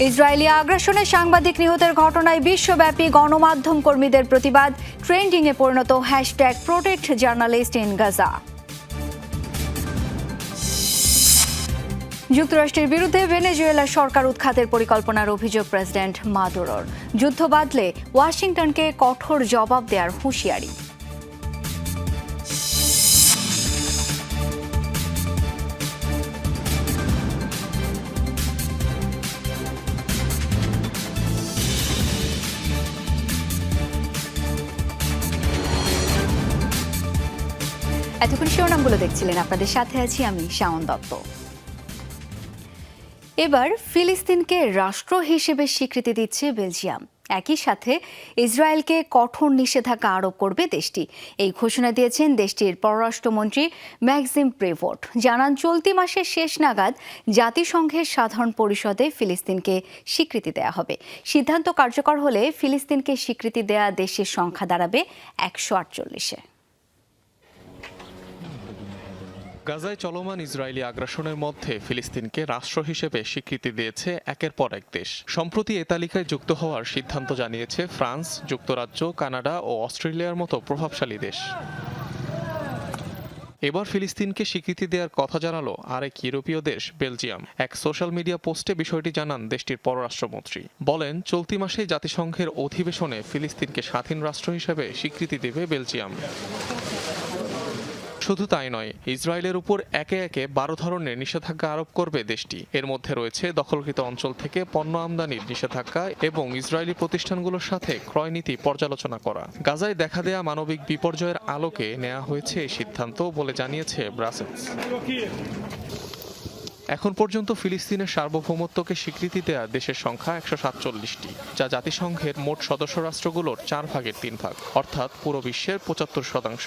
Israeli আগ্রাসনে সাংবাদিক নিহতের ঘটনায় বিশ্বব্যাপী গণমাধ্যম কর্মীদের প্রতিবাদ। ট্রেন্ডিংয়ে পরিণত hashtag protect journalist in Gaza. যুক্তরাষ্ট্রের বিরুদ্ধে ভেনেজুয়েলা সরকার উৎখাতের পরিকল্পনার অভিযোগ প্রেসিডেন্ট মাদুরোর। যুদ্ধ বাদলে ওয়াশিংটনকে কঠোর জবাব দেওয়ার হুঁশিয়ারি। এতক্ষণ শিরোনামগুলো দেখছিলেন। আপনাদের সাথে আছি আমি শাওন দত্ত। এবার ফিলিস্তিনকে রাষ্ট্র হিসেবে স্বীকৃতি দিচ্ছে বেলজিয়াম। একই সাথে ইসরায়েলকে কঠোর নিষেধাজ্ঞা আরোপ করবে দেশটি। এই ঘোষণা দিয়েছেন দেশটির পররাষ্ট্রমন্ত্রী ম্যাক্সিম প্রেভোট জানান, চলতি মাসের শেষ নাগাদ জাতিসংঘের সাধারণ পরিষদে ফিলিস্তিনকে স্বীকৃতি দেয়া হবে। সিদ্ধান্ত কার্যকর হলে ফিলিস্তিনকে স্বীকৃতি দেয়া দেশের সংখ্যা দাঁড়াবে একশো আটচল্লিশে। গাজায় চলমান ইসরায়েলি আগ্রাসনের মধ্যে ফিলিস্তিনকে রাষ্ট্র হিসেবে স্বীকৃতি দিয়েছে একের পর এক দেশ। সম্প্রতি এ তালিকায় যুক্ত হওয়ার সিদ্ধান্ত জানিয়েছে ফ্রান্স, যুক্তরাজ্য, কানাডা ও অস্ট্রেলিয়ার মতো প্রভাবশালী দেশ। এবার ফিলিস্তিনকে স্বীকৃতি দেওয়ার কথা জানালো আরেক ইউরোপীয় দেশ, বেলজিয়াম। এক সোশ্যাল মিডিয়া পোস্টে বিষয়টি জানান দেশটির পররাষ্ট্রমন্ত্রী। বলেন, চলতি মাসে জাতিসংঘের অধিবেশনে ফিলিস্তিনকে স্বাধীন রাষ্ট্র হিসেবে স্বীকৃতি দেবে বেলজিয়াম। শুধু তাই নয়, ইসরায়েলের উপর একে একে বারো ধরনের নিষেধাজ্ঞা আরোপ করবে দেশটি। এর মধ্যে রয়েছে দখলকৃত অঞ্চল থেকে পণ্য আমদানির নিষেধাজ্ঞা এবং ইসরায়েলি প্রতিষ্ঠানগুলোর সাথে ক্রয় নীতি পর্যালোচনা করা। গাজায় দেখা দেয়া মানবিক বিপর্যয়ের আলোকে নেওয়া হয়েছে এই সিদ্ধান্ত বলে জানিয়েছে ব্রাসেলস। এখন পর্যন্ত ফিলিস্তিনের সার্বভৌমত্বকে স্বীকৃতি দেয়া দেশের সংখ্যা একশো সাতচল্লিশটি, যা জাতিসংঘের মোট সদস্য রাষ্ট্রগুলোর চার ভাগের তিন ভাগ, অর্থাৎ পুরো বিশ্বের পঁচাত্তর শতাংশ।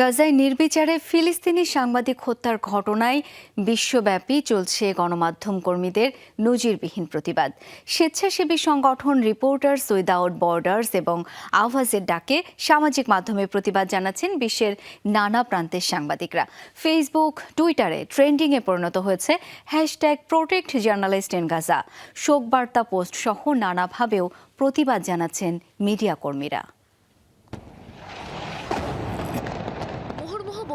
গাজায় নির্বিচারে ফিলিস্তিনি সাংবাদিক হত্যার ঘটনায় বিশ্বব্যাপী চলছে গণমাধ্যম কর্মীদের নজিরবিহীন প্রতিবাদ। স্বেচ্ছাসেবী সংগঠন রিপোর্টার্স উইদাউট বর্ডার্স এবং আওয়াজের ডাকে সামাজিক মাধ্যমে প্রতিবাদ জানাচ্ছেন বিশ্বের নানা প্রান্তের সাংবাদিকরা। ফেসবুক, টুইটারে ট্রেন্ডিংয়ে পরিণত হয়েছে hashtag protect journalist in Gaza. শোকবার্তা post সহ নানাভাবেও প্রতিবাদ জানাচ্ছেন মিডিয়া কর্মীরা।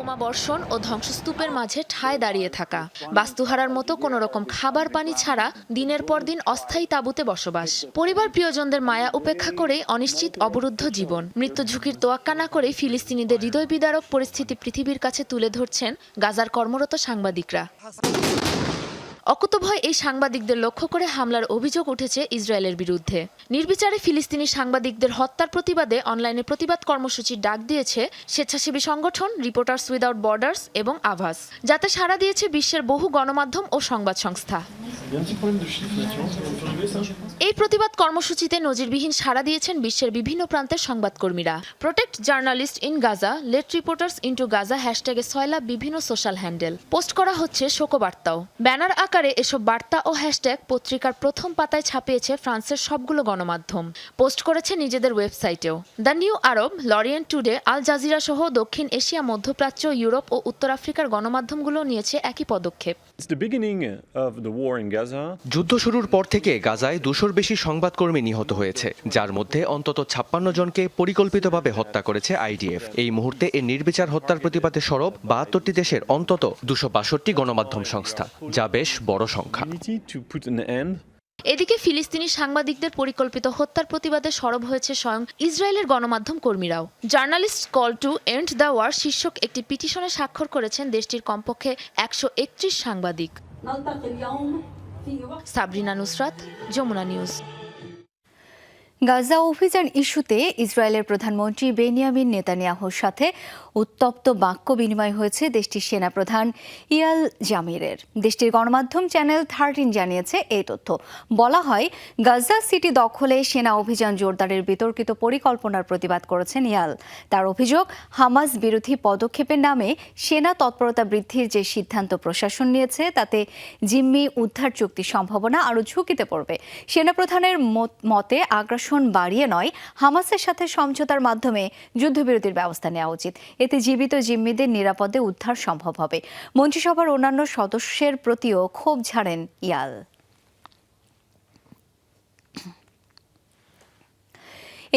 মুহুর্মুহু বোমা বর্ষণ ও ধ্বংসস্তূপের মাঝে ঠায় দাঁড়িয়ে থাকা। বাস্তুহারার মতো কোনো রকম খাবার পানি ছাড়া দিনের পর দিন অস্থায়ী তাঁবুতে বসবাস। পরিবার প্রিয়জনদের মায়া উপেক্ষা করে অনিশ্চিত অবরুদ্ধ জীবন। মৃত্যু ঝুঁকির তোয়াক্কা না করে ফিলিস্তিনিদের হৃদয় বিদারক পরিস্থিতি পৃথিবীর কাছে তুলে ধরছেন গাজার কর্মরত সাংবাদিকরা। অকুতভয় এই সাংবাদিকদের লক্ষ্য করে হামলার অভিযোগ উঠেছে ইসরায়েলের বিরুদ্ধে। নির্বিচারে ফিলিস্তিনি সাংবাদিকদের হত্যার প্রতিবাদে অনলাইনে প্রতিবাদ কর্মসূচির ডাক দিয়েছে স্বেচ্ছাসেবী সংগঠন রিপোর্টার্স উইদাউট বর্ডার্স এবং আভাস যাতে সাড়া দিয়েছে বিশ্বের বহু গণমাধ্যম ও সংবাদ সংস্থা। এই প্রতিবাদ কর্মসূচিতে নজিরবিহীন সাড়া দিয়েছেন বিশ্বের বিভিন্ন প্রান্তের সংবাদকর্মীরা। Protect journalist in Gaza let reporters into Gaza হ্যাশট্যাগে সয়লা বিভিন্ন সোশ্যাল হ্যান্ডেল পোস্ট করা হচ্ছে শোকবার্তাও। ব্যানার আকারে এসব বার্তা ও হ্যাশট্যাগ পত্রিকার প্রথম পাতায় ছাপিয়েছে ফ্রান্সের সবগুলো গণমাধ্যম। পোস্ট করেছে নিজেদের ওয়েবসাইটেও। The New Arab L'Orient today Al Jazeera সহ দক্ষিণ এশিয়া মধ্যপ্রাচ্য ইউরোপ ও উত্তর আফ্রিকার গণমাধ্যমগুলো নিয়েছে একই পদক্ষেপ. যুদ্ধ শুরুর পর থেকে গাজায় দুশোর বেশি সংবাদকর্মী নিহত হয়েছে যার মধ্যে অন্তত ছাপ্পান্ন জনকে পরিকল্পিতভাবে হত্যা করেছে আইডিএফ। এই মুহূর্তে এই নির্বিচার হত্যার প্রতিবাদে সরব বাহাত্তরটি দেশের অন্তত দুশো বাষট্টি গণমাধ্যম সংস্থা যা বেশ বড় সংখ্যা। এদিকে ফিলিস্তিনি সাংবাদিকদের পরিকল্পিত হত্যার প্রতিবাদে সরব হয়েছে স্বয়ং ইসরায়েলের গণমাধ্যম কর্মীরাও। Journalist call to end the war শীর্ষক একটি পিটিশনে স্বাক্ষর করেছেন দেশটির কমপক্ষে একশো একত্রিশ সাংবাদিক। সাবরিনা নুসরাত যমুনা নিউজ। গাজা অভিযান ইস্যুতে ইসরায়েলের প্রধানমন্ত্রী বেনিয়ামিন নেতানিয়াহুর সাথে উত্তপ্ত বাক্য বিনিময় হয়েছে দেশটির সেনাপ্রধান ইয়াল জামিরের। দেশটির গণমাধ্যম চ্যানেল থার্টিন জানিয়েছে এই তথ্য। বলা হয়, গাজা সিটি দখলে সেনা অভিযান জোরদারের বিতর্কিত পরিকল্পনার প্রতিবাদ করেছেন ইয়াল। তার অভিযোগ, হামাস বিরোধী পদক্ষেপের নামে সেনা তৎপরতা বৃদ্ধির যে সিদ্ধান্ত প্রশাসন নিয়েছে, তাতে জিম্মি উদ্ধার চুক্তি সম্ভাবনা আরও ঝুঁকিতে পড়বে। সেনাপ্রধানের মত- মতে আগ্রাসন বাড়িয়ে নয়, হামাসের সাথে সমঝোতার মাধ্যমে যুদ্ধবিরতির ব্যবস্থা নেওয়া উচিত। এতে জীবিত জিম্মিদের নিরাপদে উদ্ধার সম্ভব হবে। মন্ত্রিসভার অন্যান্য সদস্যের প্রতিও ক্ষোভ ঝাড়েন ইয়াল।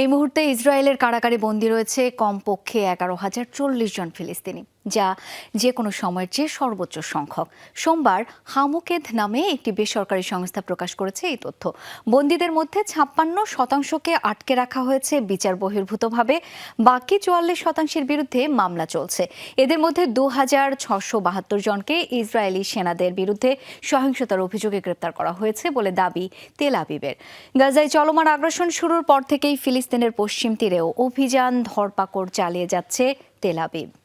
এই মুহূর্তে ইসরায়েলের কারাগারে বন্দী রয়েছে কমপক্ষে এগারো হাজার চল্লিশ জন ফিলিস্তিনি। যা যে কোনো সময়ের চেয়ে সর্বোচ্চ সংখ্যক। সোমবার হামুকেদ নামে একটি বেসরকারি সংস্থা প্রকাশ করেছে এই তথ্য। বন্দীদের মধ্যে ছাপ্পান্ন শতাংশকে আটকে রাখা হয়েছে বিচার বহির্ভূতভাবে, বাকি চুয়াল্লিশ শতাংশের বিরুদ্ধে মামলা চলছে। এদের মধ্যে দু হাজার ছশো বাহাত্তর জনকে ইসরায়েলি সেনাদের বিরুদ্ধে সহিংসতার অভিযোগে গ্রেপ্তার করা হয়েছে বলে দাবি তেল আবিবের। গাজায় চলমান আগ্রাসন শুরুর পর থেকেই ফিলিস্তিনের পশ্চিম তীরেও অভিযান ধরপাকড় চালিয়ে যাচ্ছে তেল আবিব।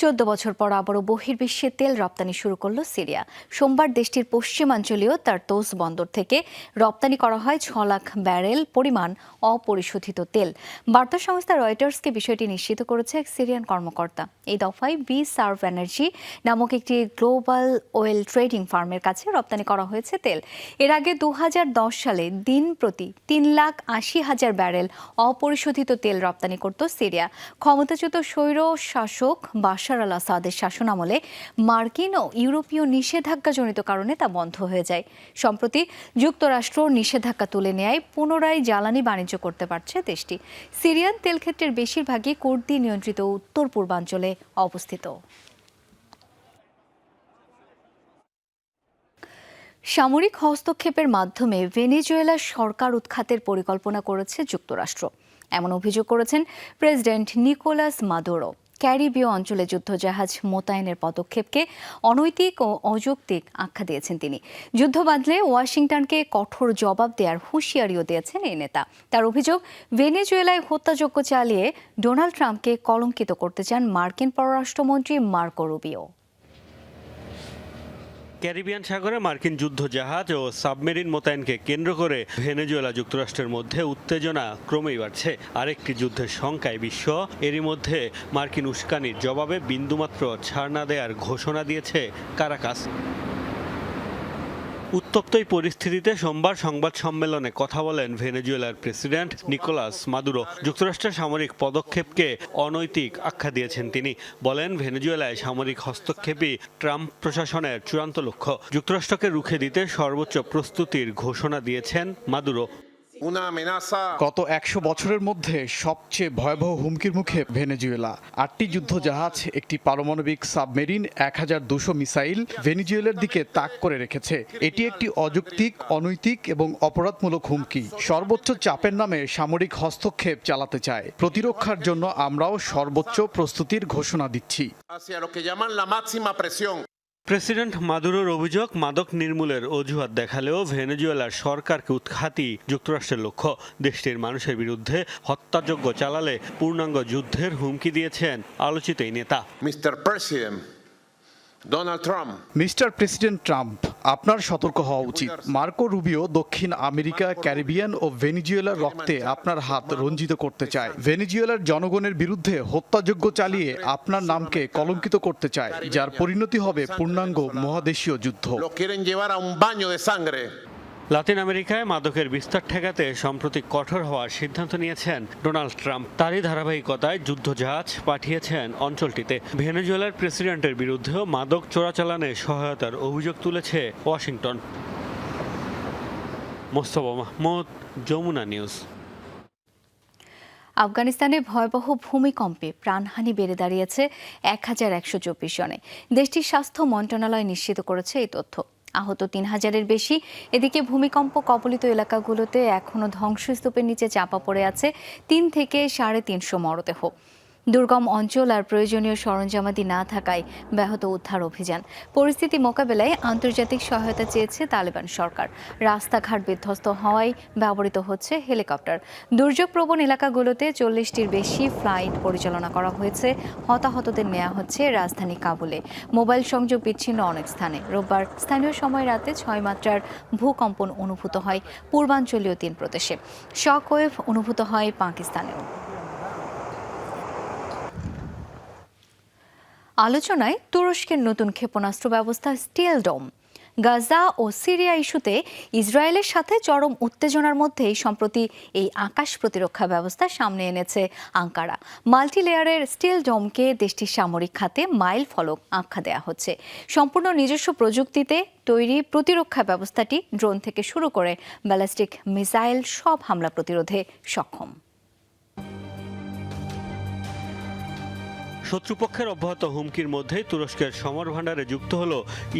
চোদ্দ বছর পর আবারও বহির্বিশ্বে তেল রপ্তানি শুরু করল সিরিয়া। সোমবার দেশটির পশ্চিমাঞ্চলীয় তার তোস বন্দর থেকে রপ্তানি করা হয় ছ লাখ ব্যারেল পরিমাণ অপরিশোধিত তেল। বার্তা সংস্থা রয়টার্সকে বিষয়টি নিশ্চিত করেছে এক সিরিয়ান কর্মকর্তা। এই দফায় বি সার্ভ এনার্জি নামক একটি গ্লোবাল ওয়েল ট্রেডিং ফার্মের কাছে রপ্তানি করা হয়েছে তেল। এর আগে দু হাজার দশ সালে দিন প্রতি তিন লাখ আশি হাজার ব্যারেল অপরিশোধিত তেল রপ্তানি করত সিরিয়া। ক্ষমতাচ্যুত স্বৈর শাসক বাশার আল আসাদের শাসনামলে মার্কিন ও ইউরোপীয় নিষেধাজ্ঞাজনিত কারণে তা বন্ধ হয়ে যায়। সম্প্রতি যুক্তরাষ্ট্র নিষেধাজ্ঞা তুলে নেয় পুনরায় জ্বালানি বাণিজ্য করতে পারছে দেশটি। সিরিয়ান তেল ক্ষেত্রের বেশিরভাগই কুর্দি নিয়ন্ত্রিত উত্তর পূর্বাঞ্চলে অবস্থিত। সামরিক হস্তক্ষেপের মাধ্যমে ভেনেজুয়েলার সরকার উৎখাতের পরিকল্পনা করেছে যুক্তরাষ্ট্র। এমন অভিযোগ করেছেন প্রেসিডেন্ট নিকোলাস মাদুরো। ক্যারিবীয় অঞ্চলে যুদ্ধজাহাজ মোতায়েনের পদক্ষেপকে অনৈতিক ও অযৌক্তিক আখ্যা দিয়েছেন তিনি। যুদ্ধ বাঁধলে ওয়াশিংটনকে কঠোর জবাব দেওয়ার হুঁশিয়ারিও দিয়েছেন এই নেতা। তার অভিযোগ, ভেনেজুয়েলায় হত্যাযজ্ঞ চালিয়ে ডোনাল্ড ট্রাম্পকে কলঙ্কিত করতে চান মার্কিন পররাষ্ট্রমন্ত্রী মার্কো রুবিও। ক্যারিবিয়ান সাগরে মার্কিন যুদ্ধ জাহাজ ও সাবমেরিন মোতায়েনকে কেন্দ্র করে ভেনেজুয়েলা যুক্তরাষ্ট্রের মধ্যে উত্তেজনা ক্রমেই বাড়ছে। আরেকটি যুদ্ধের শঙ্কায় বিশ্ব, এরই মধ্যে মার্কিন উস্কানির জবাবে বিন্দুমাত্র ছাড় না দেয়ার ঘোষণা দিয়েছে কারাকাস। উত্তপ্ত এই পরিস্থিতিতে সোমবার সংবাদ সম্মেলনে কথা বলেন ভেনেজুয়েলার প্রেসিডেন্ট নিকোলাস মাদুরো। যুক্তরাষ্ট্রের সামরিক পদক্ষেপকে অনৈতিক আখ্যা দিয়েছেন তিনি। বলেন, ভেনেজুয়েলায় সামরিক হস্তক্ষেপই ট্রাম্প প্রশাসনের চূড়ান্ত লক্ষ্য। যুক্তরাষ্ট্রকে রুখে দিতে সর্বোচ্চ প্রস্তুতির ঘোষণা দিয়েছেন মাদুরো। গত একশো বছরের মধ্যে সবচেয়ে ভয়াবহ হুমকির মুখে ভেনেজুয়েলা। আটটি যুদ্ধজাহাজ একটি পারমাণবিক সাবমেরিন এক হাজার দুশো মিসাইল ভেনেজুয়েলার দিকে তাক করে রেখেছে। এটি একটি অযৌক্তিক অনৈতিক এবং অপরাধমূলক হুমকি। সর্বোচ্চ চাপের নামে সামরিক হস্তক্ষেপ চালাতে চায়। প্রতিরক্ষার জন্য আমরাও সর্বোচ্চ প্রস্তুতির ঘোষণা দিচ্ছি। প্রেসিডেন্ট মাদুরোর অভিযোগ মাদক নির্মূলের অজুহাত দেখালেও ভেনেজুয়েলার সরকারকে উৎখাতই যুক্তরাষ্ট্রের লক্ষ্য। দেশটির মানুষের বিরুদ্ধে হত্যাযজ্ঞ চালালে পূর্ণাঙ্গ যুদ্ধের হুমকি দিয়েছেন আলোচিত এই নেতা। Mister President, Trump, Mister President Trump আপনার সতর্ক হওয়া উচিত। মার্কো রুবিও দক্ষিণ আমেরিকা ক্যারিবিয়ান ও ভেনিজুয়েলার রক্তে আপনার হাত রঞ্জিত করতে চায়। ভেনিজুয়েলার জনগণের বিরুদ্ধে হত্যাযজ্ঞ চালিয়ে আপনার নামকে কলঙ্কিত করতে চায় যার পরিণতি হবে পূর্ণাঙ্গ মহাদেশীয় যুদ্ধ। লাতিন আমেরিকায় মাদকের বিস্তার ঠেকাতে সম্প্রতি কঠোর হওয়ার সিদ্ধান্ত নিয়েছেন ডোনাল্ড ট্রাম্প। তারই ধারাবাহিকতায় যুদ্ধজাহাজ পাঠিয়েছেন অঞ্চলটিতে। ভেনেজুয়েলার প্রেসিডেন্টের বিরুদ্ধেও মাদক চোরাচালানে সহায়তার অভিযোগ তুলেছে ওয়াশিংটন। মোস্তফা মাহমুদ, যমুনা নিউজ। আফগানিস্তানে ভয়াবহ ভূমিকম্পে প্রাণহানি বেড়ে দাঁড়িয়েছে এক হাজার একশো চব্বিশ জনে। দেশটির স্বাস্থ্য মন্ত্রণালয় নিশ্চিত করেছে এই তথ্য। আহত তিন হাজারের বেশি। এদিকে ভূমিকম্প কবলিত এলাকাগুলোতে এখনও ধ্বংসস্তূপের নিচে চাপা পড়ে আছে তিন থেকে সাড়ে তিনশো মরদেহ। দুর্গম অঞ্চল আর প্রয়োজনীয় সরঞ্জামাদি না থাকায় ব্যাহত উদ্ধার অভিযান। পরিস্থিতি মোকাবেলায় আন্তর্জাতিক সহায়তা চেয়েছে তালেবান সরকার। রাস্তাঘাট বিধ্বস্ত হওয়ায় ব্যবহৃত হচ্ছে হেলিকপ্টার। দুর্যোগপ্রবণ এলাকাগুলোতে চল্লিশটির বেশি ফ্লাইট পরিচালনা করা হয়েছে। হতাহতদের নেওয়া হচ্ছে রাজধানী কাবুলে। মোবাইল সংযোগ বিচ্ছিন্ন অনেক স্থানে। রোববার স্থানীয় সময় রাতে ছয় মাত্রার ভূকম্পন অনুভূত হয় পূর্বাঞ্চলীয় তিন প্রদেশে। শকওয়েভ অনুভূত হয় পাকিস্তানেও। আলোচনায় তুরস্কের নতুন ক্ষেপণাস্ত্র ব্যবস্থা স্টিল ডোম। গাজা ও সিরিয়া ইস্যুতে ইসরায়েলের সাথে চরম উত্তেজনার মধ্যেই সম্প্রতি এই আকাশ প্রতিরক্ষা ব্যবস্থা সামনে এনেছে আঙ্কারা। মাল্টি লেয়ারের স্টিল ডোমকে দেশটির সামরিক খাতে মাইল ফলক আখ্যা দেওয়া হচ্ছে। সম্পূর্ণ নিজস্ব প্রযুক্তিতে তৈরি প্রতিরক্ষা ব্যবস্থাটি ড্রোন থেকে শুরু করে ব্যালিস্টিক মিসাইল সব হামলা প্রতিরোধে সক্ষম। শত্রুপক্ষের অব্যাহত হুমকির মধ্যেই তুরস্কের সমর ভাণ্ডারে যুক্ত হল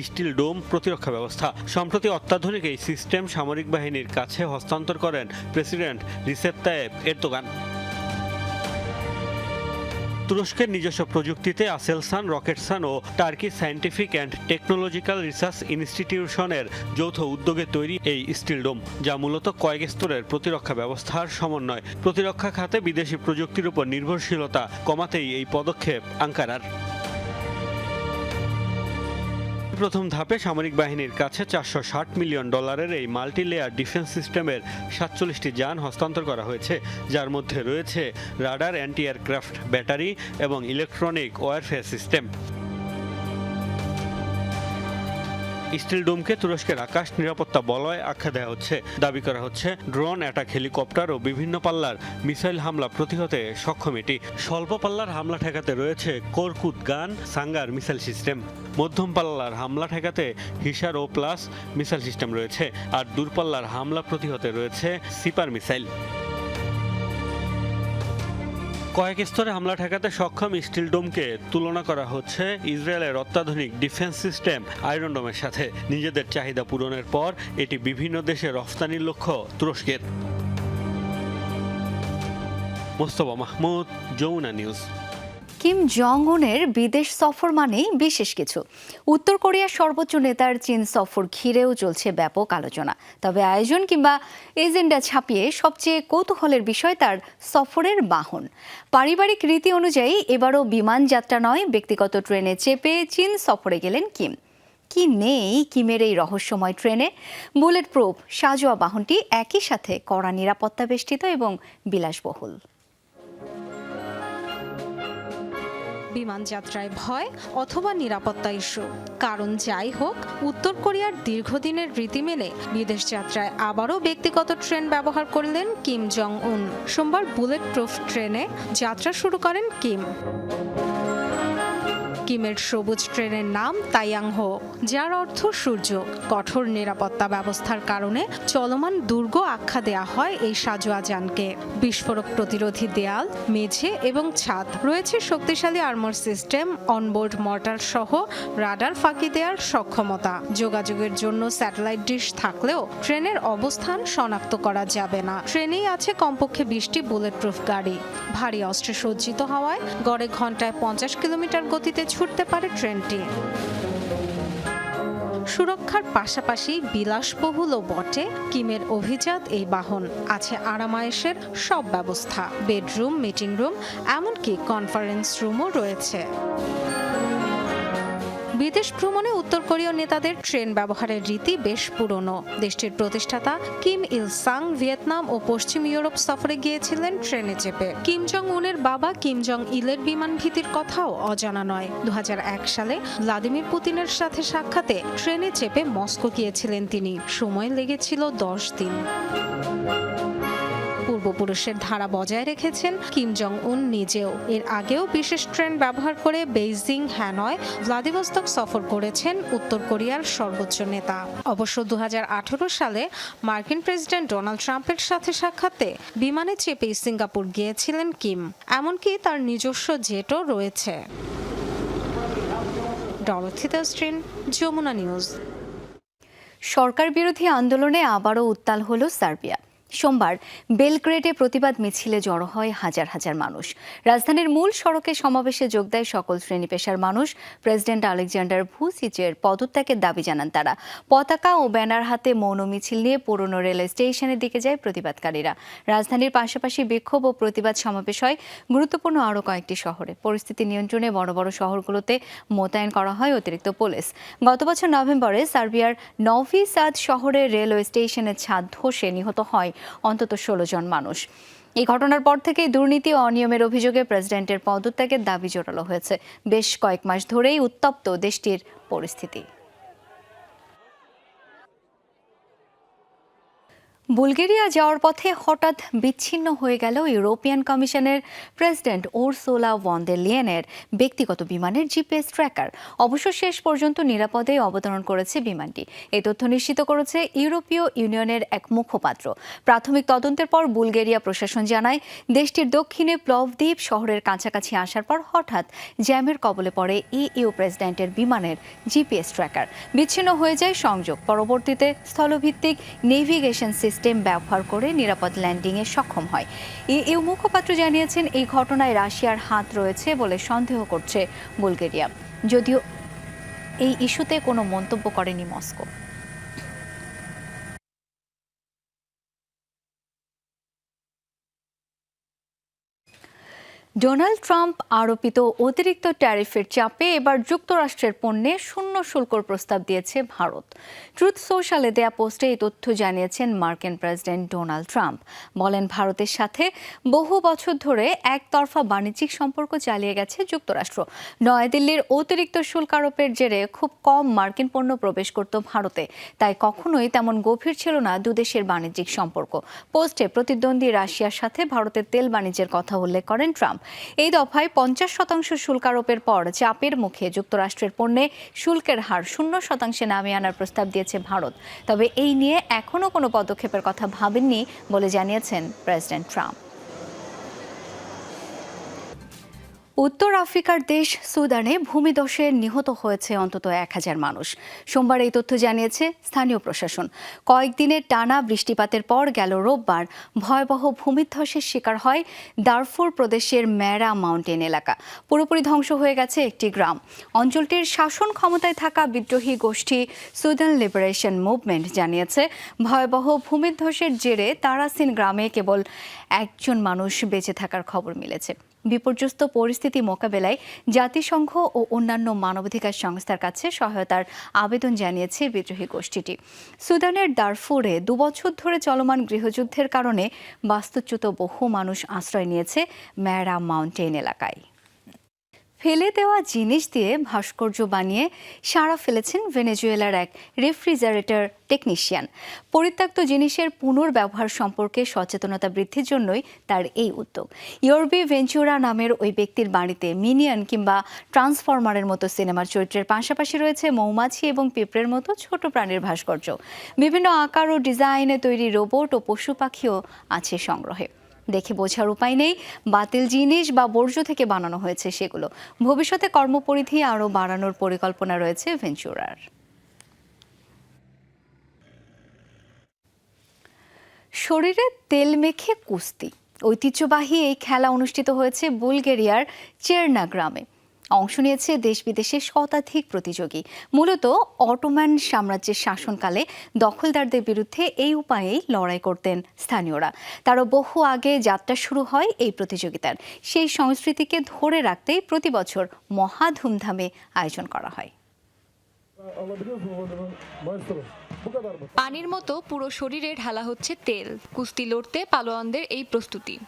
স্টিল ডোম প্রতিরক্ষা ব্যবস্থা। সম্প্রতি অত্যাধুনিক এই সিস্টেম সামরিক বাহিনীর কাছে হস্তান্তর করেন প্রেসিডেন্ট রিসেপ তায়েব এরদোগান। তুরস্কের নিজস্ব প্রযুক্তিতে Aselsan, Roketsan O Turkey scientific and technological research ইনস্টিটিউশনের যৌথ উদ্যোগে তৈরি এই স্টিল ডোম, যা মূলত কয়েক স্তরের প্রতিরক্ষা ব্যবস্থার সমন্বয়। প্রতিরক্ষা খাতে বিদেশি প্রযুক্তির উপর নির্ভরশীলতা কমাতেই এই পদক্ষেপ আঙ্কারার। প্রথম ধাপে সামরিক বাহিনীর কাছে চারশো ষাট মিলিয়ন ডলারের এই মাল্টি লেয়ার ডিফেন্স সিস্টেমের সাতচল্লিশটি যান হস্তান্তর করা হয়েছে, যার মধ্যে রয়েছে রাডার অ্যান্টি এয়ারক্রাফট ব্যাটারি এবং ইলেকট্রনিক ওয়ারফেয়ার সিস্টেম। স্টিল ডোমকে তুরস্কের আকাশ নিরাপত্তা বলয় আখ্যা দেওয়া হচ্ছে। দাবি করা হচ্ছে, ড্রোন, অ্যাটাক হেলিকপ্টার ও বিভিন্ন পাল্লার মিসাইল হামলা প্রতিহতে সক্ষম এটি। স্বল্প পাল্লার হামলা ঠেকাতে রয়েছে কোরকুত গান, সাঙ্গার মিসাইল সিস্টেম। মধ্যম পাল্লার হামলা ঠেকাতে Hisar O plus missile system রয়েছে, আর দূরপাল্লার হামলা প্রতিহতে রয়েছে সিপার মিসাইল। কয়েক স্তরে হামলা ঠেকাতে সক্ষম স্টিল ডোমকে তুলনা করা হচ্ছে ইসরায়েলের অত্যাধুনিক ডিফেন্স সিস্টেম আয়রন ডোমের সাথে। নিজেদের চাহিদা পূরণের পর এটি বিভিন্ন দেশে রফতানির লক্ষ্য তুরস্কের। Mostafa Mahmud, Jamuna News. Kim Jong উনের বিদেশ সফর মানেই বিশেষ কিছু। উত্তর কোরিয়ার সর্বোচ্চ নেতার চীন সফর ঘিরেও চলছে ব্যাপক আলোচনা। তবে আয়োজন কিংবা এজেন্ডা ছাপিয়ে সবচেয়ে কৌতূহলের বিষয় তার সফরের বাহন। পারিবারিক রীতি অনুযায়ী এবারও বিমান যাত্রা নয়, ব্যক্তিগত ট্রেনে চেপে চীন সফরে গেলেন কিম। কি নেই কিমের এই রহস্যময় ট্রেনে? বুলেট প্রুফ সাজোয়া বাহনটি একই সাথে কড়া নিরাপত্তা বেষ্টিত এবং বিলাসবহুল। বিমান যাত্রায় ভয় অথবা নিরাপত্তা ইস্যু। কারণ যাই হোক, উত্তর কোরিয়ার দীর্ঘদিনের রীতি মেলে বিদেশ যাত্রায় আবারও ব্যক্তিগত ট্রেন ব্যবহার করলেন কিম জং উন সোমবার বুলেট প্রুফ ট্রেনে যাত্রা শুরু করেন কিম। কিমের সবুজ ট্রেনের নাম তাইয়াংহো, যার অর্থ সূর্য। কঠোর নিরাপত্তা ব্যবস্থার কারণে চলমান দুর্গ আখ্যা দেয়া হয় এই সাজোয়া যানকে বিস্ফোরক প্রতিরোধী দেয়াল, মেঝে এবং ছাদ। রয়েছে শক্তিশালী আর্মর সিস্টেম, অনবোর্ড মর্টার সহ রাডার ফাঁকি দেওয়ার সক্ষমতা। যোগাযোগের জন্য স্যাটেলাইট ডিশ থাকলেও ট্রেনের অবস্থান শনাক্ত করা যাবে না। ট্রেনেই আছে কমপক্ষে বিশটি বুলেট প্রুফ গাড়ি। ভারী অস্ত্রে সজ্জিত হওয়ায় গড়ে ঘন্টায় পঞ্চাশ কিলোমিটার গতিতে ছুটতে পারে ট্রেনটি। সুরক্ষার পাশাপাশি বিলাসবহুলও বটে কিমের অভিজাত এই বাহন। আছে আরামায়েশের সব ব্যবস্থা। বেডরুম, মিটিং রুম, এমনকি কনফারেন্স রুমও রয়েছে। বিদেশ ভ্রমণে উত্তর কোরীয় নেতাদের ট্রেন ব্যবহারের রীতি বেশ পুরনো। দেশটির প্রতিষ্ঠাতা কিম ইল সাং ভিয়েতনাম ও পশ্চিম ইউরোপ সফরে গিয়েছিলেন ট্রেনে চেপে। কিম জং উনের বাবা কিম জং ইলের বিমান ভীতির কথাও অজানা নয়। দু সালে ভ্লাদিমির পুতিনের সাথে সাক্ষাতে ট্রেনে চেপে মস্কো গিয়েছিলেন তিনি। সময় লেগেছিল দশ দিন। পূর্বপুরুষের ধারা বজায় রেখেছেন কিম জং উন নিজেও। এর আগেও বিশেষ ট্রেন ব্যবহার করে বেইজিং, হ্যানয়, ভ্লাদিভস্তক সফর করেছেন উত্তর কোরিয়ার সর্বোচ্চ নেতা। অবশ্য দু সালে মার্কিন প্রেসিডেন্ট ডোনাল্ড ট্রাম্পের সাথে সাক্ষাতে বিমানে চেপেই সিঙ্গাপুর গিয়েছিলেন কিম। এমনকি তার নিজস্ব জেটও রয়েছে। যমুনা নিউজ। সরকার বিরোধী আন্দোলনে আবারও উত্তাল হল সার্বিয়া। সোমবার বেলগ্রেডে প্রতিবাদ মিছিলে জড়ো হয় হাজার হাজার মানুষ। রাজধানীর মূল সড়কে সমাবেশে যোগ দেয় সকল শ্রেণি পেশার মানুষ। প্রেসিডেন্ট আলেকজান্ডার ভুসিচের পদত্যাগের দাবি জানান তারা। পতাকা ও ব্যানার হাতে মৌন মিছিল নিয়ে পুরনো রেল স্টেশনের দিকে যায় প্রতিবাদকারীরা। রাজধানীর পাশাপাশি বিক্ষোভ ও প্রতিবাদ সমাবেশ হয় গুরুত্বপূর্ণ আরও কয়েকটি শহরে। পরিস্থিতি নিয়ন্ত্রণে বড় বড় শহরগুলোতে মোতায়েন করা হয় অতিরিক্ত পুলিশ। গত বছর নভেম্বরে সার্বিয়ার নভি সাদ শহরের রেলওয়ে স্টেশনের ছাদ ধসে নিহত হয়। অন্তত ষোলো জন মানুষ। এই ঘটনার পর থেকেই দুর্নীতি ও অনিয়মের অভিযোগে প্রেসিডেন্টের পদত্যাগের দাবি জোরালো হয়েছে। বেশ কয়েক মাস ধরেই উত্তপ্ত দেশটির পরিস্থিতি। বুলগেরিয়া যাওয়ার পথে হঠাৎ বিচ্ছিন্ন হয়ে গেল ইউরোপিয়ান কমিশনের প্রেসিডেন্ট ওরসোলা ভন্ডের লিয়েনের ব্যক্তিগত বিমানের জিপিএস ট্র্যাকার। অবশ্য শেষ পর্যন্ত নিরাপদে অবতরণ করেছে বিমানটি। এই তথ্য নিশ্চিত করেছে ইউরোপীয় ইউনিয়নের এক মুখপাত্র। প্রাথমিক তদন্তের পর বুলগেরিয়া প্রশাসন জানায়, দেশটির দক্ষিণে প্লভদ্বীপ শহরের কাছাকাছি আসার পর হঠাৎ জ্যামের কবলে পড়ে ইইউ প্রেসিডেন্টের বিমানের জিপিএস ট্র্যাকার। বিচ্ছিন্ন হয়ে যায় সংযোগ। পরবর্তীতে স্থলভিত্তিক নেভিগেশন সিস্টেম ব্যবহার করে নিরাপদ ল্যান্ডিংয়ে সক্ষম হয়। ইউ মুখপাত্র জানিয়েছেন, এই ঘটনায় রাশিয়ার হাত রয়েছে বলে সন্দেহ করছে বুলগেরিয়া। যদিও এই ইস্যুতে কোনো মন্তব্য করেনি মস্কো। ডোনাল্ড ট্রাম্প আরোপিত অতিরিক্ত ট্যারিফের চাপে এবার যুক্তরাষ্ট্রের পণ্যে শূন্য শুল্কর প্রস্তাব দিয়েছে ভারত। ট্রুথ সোশ্যালে দেয়া পোস্টে এই তথ্য জানিয়েছেন মার্কিন প্রেসিডেন্ট ডোনাল্ড ট্রাম্প। বলেন, ভারতের সাথে বহু বছর ধরে একতরফা বাণিজ্যিক সম্পর্ক চালিয়ে গেছে যুক্তরাষ্ট্র। নয়াদিল্লির অতিরিক্ত শুল্ক আরোপের জেরে খুব কম মার্কিন পণ্য প্রবেশ করত ভারতে। তাই কখনোই তেমন গভীর ছিল না দুদেশের বাণিজ্যিক সম্পর্ক। পোস্টে প্রতিদ্বন্দ্বী রাশিয়ার সাথে ভারতের তেল বাণিজ্যের কথা উল্লেখ করেন ট্রাম্প। এই দফায় পঞ্চাশ শতাংশ শুল্ক আরোপের পর চাপের মুখে যুক্তরাষ্ট্রের পণ্যে শুল্কের হার শূন্য শতাংশে নামিয়ে আনার প্রস্তাব দিয়েছে ভারত। তবে এই নিয়ে এখনও কোনো পদক্ষেপের কথা ভাবেননি বলে জানিয়েছেন প্রেসিডেন্ট ট্রাম্প। উত্তর আফ্রিকার দেশ সুদানে ভূমিধসে নিহত হয়েছে অন্তত এক হাজার মানুষ। সোমবার এই তথ্য জানিয়েছে স্থানীয় প্রশাসন। কয়েকদিনের টানা বৃষ্টিপাতের পর গেল রোববার ভয়াবহ ভূমিধ্বসের শিকার হয় দারফুর প্রদেশের ম্যারা মাউন্টেন এলাকা। পুরোপুরি ধ্বংস হয়ে গেছে একটি গ্রাম। অঞ্চলটির শাসন ক্ষমতায় থাকা বিদ্রোহী গোষ্ঠী সুদান লিবারেশন মুভমেন্ট জানিয়েছে, ভয়াবহ ভূমিধ্বসের জেরে তারাসিন গ্রামে কেবল একজন মানুষ বেঁচে থাকার খবর মিলেছে। বিপর্যস্ত পরিস্থিতি মোকাবেলায় জাতিসংঘ ও অন্যান্য মানবাধিকার সংস্থার কাছে সহায়তার আবেদন জানিয়েছে বিদ্রোহী গোষ্ঠীটি। সুদানের দারফুরে দুবছর ধরে চলমান গৃহযুদ্ধের কারণে বাস্তুচ্যুত বহু মানুষ আশ্রয় নিয়েছে ম্যারা মাউন্টেন এলাকায়। ফেলে দেওয়া জিনিস দিয়ে ভাস্কর্য বানিয়ে সাড়া ফেলেছেন ভেনেজুয়েলার এক রেফ্রিজারেটর টেকনিশিয়ান। পরিত্যক্ত জিনিসের পুনর্ব্যবহার সম্পর্কে সচেতনতা বৃদ্ধির জন্যই তার এই উদ্যোগ। ইয়র্বি ভেঞ্চুরা নামের ওই ব্যক্তির বাড়িতে মিনিয়ন কিংবা ট্রান্সফরমারের মতো সিনেমার চরিত্রের পাশাপাশি রয়েছে মৌমাছি এবং পিঁপড়ের মতো ছোট প্রাণীর ভাস্কর্য। বিভিন্ন আকার ও ডিজাইনে তৈরি রোবট ও পশু পাখিও আছে সংগ্রহে। দেখে বোঝার উপায় নেই। বাতিল জিনিস বা বর্জ্য থেকে বানানো হয়েছে সেগুলো। ভবিষ্যতে কর্মপরিধি আরও বাড়ানোর পরিকল্পনা রয়েছে ভেঞ্চুরার। শরীরে তেল মেখে কুস্তি। ঐতিহ্যবাহী এই খেলা অনুষ্ঠিত হয়েছে বুলগেরিয়ার চেরনা গ্রামে অংশ নিয়েছে দেশ বিদেশের শতাধিক প্রতিযোগী। মূলত অটোম্যান সাম্রাজ্যের শাসনকালে দখলদারদের বিরুদ্ধে এই উপায়েই লড়াই করতেন স্থানীয়রা। তারও বহু আগে যাত্রা শুরু হয় এই প্রতিযোগিতার। সেই সংস্কৃতিকে ধরে রাখতেই প্রতি বছর মহা ধুমধামে আয়োজন করা হয়। পানির মতো পুরো শরীরে ঢালা হচ্ছে তেল। কুস্তি লড়তে পালোয়ানদের এই প্রস্তুতি।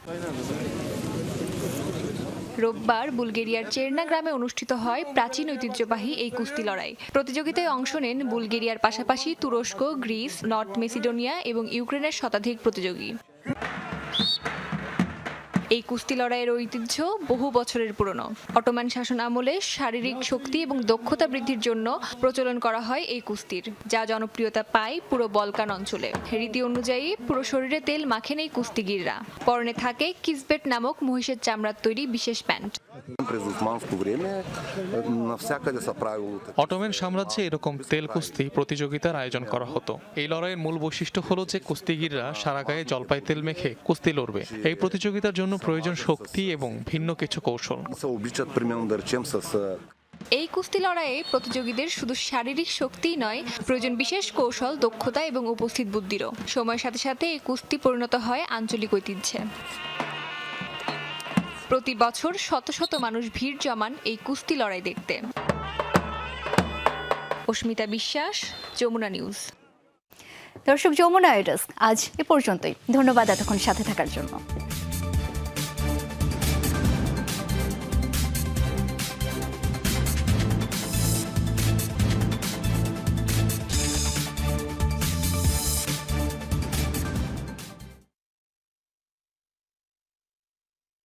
রোববার বুলগেরিয়ার চেরনা গ্রামে অনুষ্ঠিত হয় প্রাচীন ঐতিহ্যবাহী এই কুস্তি লড়াই। প্রতিযোগিতায় অংশ নেন বুলগেরিয়ার পাশাপাশি তুরস্ক, গ্রিস, নর্থ মেসিডোনিয়া এবং ইউক্রেনের শতাধিক প্রতিযোগী। এই কুস্তি লড়াইয়ের ঐতিহ্য বহু বছরের পুরনো। অটোমান শাসন আমলে শারীরিক শক্তি এবং দক্ষতা বৃদ্ধির জন্য প্রচলন করা হয় এই কুস্তির, যা জনপ্রিয়তা পায় পুরো বলকান অঞ্চলে। রীতি অনুযায়ী পুরো শরীরে তেল মাখেন এই কুস্তিগিররা। পরনে থাকে কিসবেট নামক মহিষের চামড়ার তৈরি বিশেষ প্যান্ট। অটোম্যান সাম্রাজ্যে এরকম তেল কুস্তি প্রতিযোগিতার আয়োজন করা হতো। এই লড়াইয়ের মূল বৈশিষ্ট্য হলো যে কুস্তিগিররা সারা গায়ে জলপাই তেল মেখে কুস্তি লড়বে। এই প্রতিযোগিতার জন্য প্রয়োজন শক্তি এবং ভিন্ন কিছু কৌশল। এই কুস্তি লড়াইয়ে প্রতিযোগীদের শুধু শারীরিক শক্তিই নয় প্রয়োজন বিশেষ কৌশল দক্ষতা এবং উপস্থিত বুদ্ধিরও। সময়ের সাথে সাথে এই কুস্তি পরিণত হয় আঞ্চলিক ঐতিহ্যে। প্রতি বছর শত শত মানুষ ভিড় জমান এই কুস্তি লড়াই দেখতে। অস্মিতা বিশ্বাস, যমুনা নিউজ। দর্শক, যমুনা আইডাস আজ এ পর্যন্তই। ধন্যবাদ এতক্ষণ সাথে থাকার জন্য।